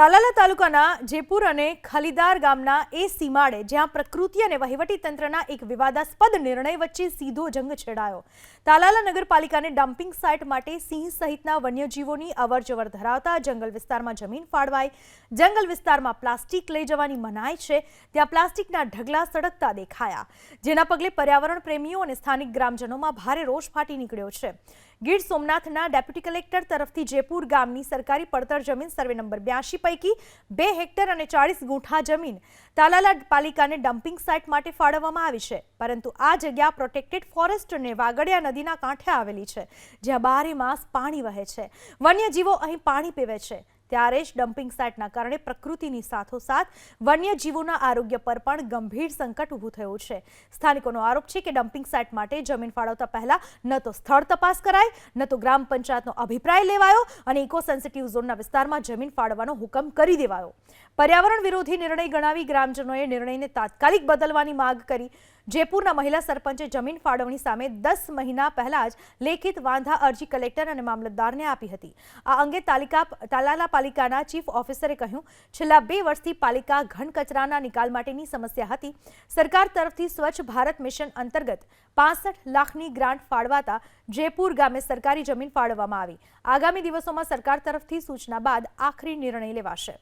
તાલાલા તાલુકાના જેપુર અને ખલીદાર ગામના એ સીમાડે જ્યાં પ્રકૃતિ અને વહીવટી તંત્રના એક વિવાદાસ્પદ નિર્ણય વચ્ચે સીધો જંગ છેડાયો. તાલાલા નગરપાલિકાને ડમ્પિંગ સાઇટ માટે સિંહ સહિતના વન્યજીવોની અવરજવર ધરાવતા જંગલ વિસ્તારમાં જમીન ફાળવાઈ, જંગલ વિસ્તારમાં પ્લાસ્ટિક લઈ જવાની મનાઈ છે, ત્યાં પ્લાસ્ટિકના ઢગલા સળગતા દેખાયા. જેના પગલે પર્યાવરણ પ્રેમીઓ અને સ્થાનિક ગ્રામજનોમાં ભારે રોષ ફાટી નીકળ્યો છે. ગીર સોમનાથના ડેપ્યુટી કલેક્ટર તરફથી જયપુર ગામની સરકારી પડતર જમીન સર્વે નંબર બ્યાસી પૈકી બે હેક્ટર અને ચાળીસ ગુંઠા જમીન તાલાલા પાલિકાને ડમ્પિંગ સાઇટ માટે ફાળવવામાં આવી છે. પરંતુ આ જગ્યા પ્રોટેક્ટેડ ફોરેસ્ટ અને વાગડિયા નદીના કાંઠે આવેલી છે, જ્યાં બારે માસ પાણી વહે છે. વન્યજીવો અહીં પાણી પીવે છે. ત્યારે જ ડમ્પિંગ સાઇટના કારણે પ્રકૃતિની સાથોસાથ વન્યજીવોના આરોગ્ય પર પણ ગંભીર સંકટ ઊભું થયું છે. સ્થાનિકોનો આરોપ છે કે ડમ્પિંગ સાઇટ માટે જમીન ફાળવતા પહેલા ન તો સ્થળ તપાસ કરાય, ન તો ગ્રામ પંચાયતનો અભિપ્રાય લેવાયો અને ઇકો સેન્સિટિવ ઝોનના વિસ્તારમાં જમીન ફાળવવાનો હુકમ કરી દેવાયો. પર્યાવરણ વિરોધી નિર્ણય ગણાવી ગ્રામજનોએ નિર્ણયને તાત્કાલિક બદલવાની માંગ કરી. જયપુરના મહિલા સરપંચે જમીન ફાળવણી સામે દસ મહિના પહેલા જ લેખિત વાંધા અરજી કલેક્ટર અને મામલતદારને આપી હતી. આ અંગે તાલિકા તાલાલા પાલિકાના ચીફ ઓફિસરે કહ્યું, છેલ્લા બે વર્ષથી પાલિકા ઘન કચરાના નિકાલ માટેની સમસ્યા હતી. સરકાર તરફથી સ્વચ્છ ભારત મિશન અંતર્ગત પાસઠ લાખની ગ્રાન્ટ ફાળવાતા જયપુર ગામે સરકારી જમીન ફાળવવામાં આવી. આગામી દિવસોમાં સરકાર તરફથી સૂચના બાદ આખરી નિર્ણય લેવાશે.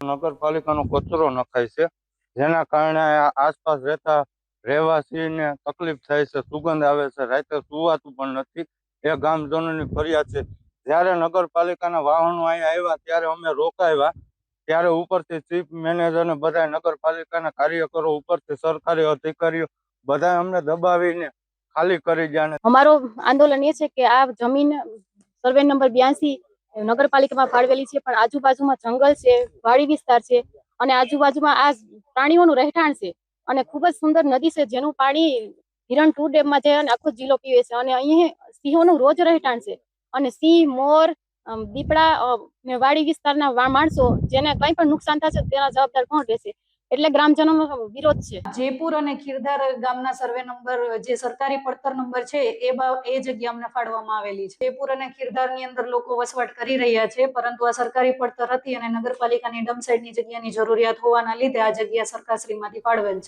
નગરપાલિકાનો કચરો નખાય છે. જેના કારણે આસપાસ રહેતા રહેવાસીને તકલીફ થાય છે, સુગંધ આવે છે. રાતે સુવાતું પણ નથી. એ ગામજનોની ફરિયાદ છે. જ્યારે નગરપાલિકાના વાહનો અહીંયા આવ્યા, ત્યારે અમે રોકાયા. ત્યારે ઉપરથી ચીફ મેનેજર ને બધા નગરપાલિકાના કાર્યકરો ઉપરથી સરકારી અધિકારીઓ બધા અમને દબાવીને ખાલી કરી ગયા અમારો આંદોલન એ છે કે આ જમીન સર્વે નંબર બ્યાસી નગરપાલિકામાં ફાળવેલી છે, પણ આજુબાજુમાં જંગલ છે, વાડી વિસ્તાર છે અને આજુબાજુમાં આ પ્રાણીઓનું રહેઠાણ છે અને ખૂબ જ સુંદર નદી છે, જેનું પાણી હિરણ ટુ ડેમમાં જાય અને આખો જિલ્લો પીવે છે. અને અહીં સિંહોનું રોજ રહેઠાણ છે. અને સિંહ, મોર દીપડા ને વાડી વિસ્તારના માણસો જેને કંઈ પણ નુકસાન થશે તેના જવાબદાર કોણ રહેશે? એટલે ગ્રામજનોનો વિરોધ છે. જયપુર અને ખીરધાર ગામના સર્વે નંબર, જે સરકારી પડતર નંબર છે, એ એ જગ્યા અમને ફાળવવામાં આવેલી છે. જયપુર અને ખીરધારની અંદર લોકો વસવાટ કરી રહ્યા છે, પરંતુ આ સરકારી પડતર હતી અને નગરપાલિકાની ડમ સાઈડની જગ્યાની જરૂરિયાત હોવાના લીધે આ જગ્યા સરકારશ્રીમાંથી ફાળવેલ છે.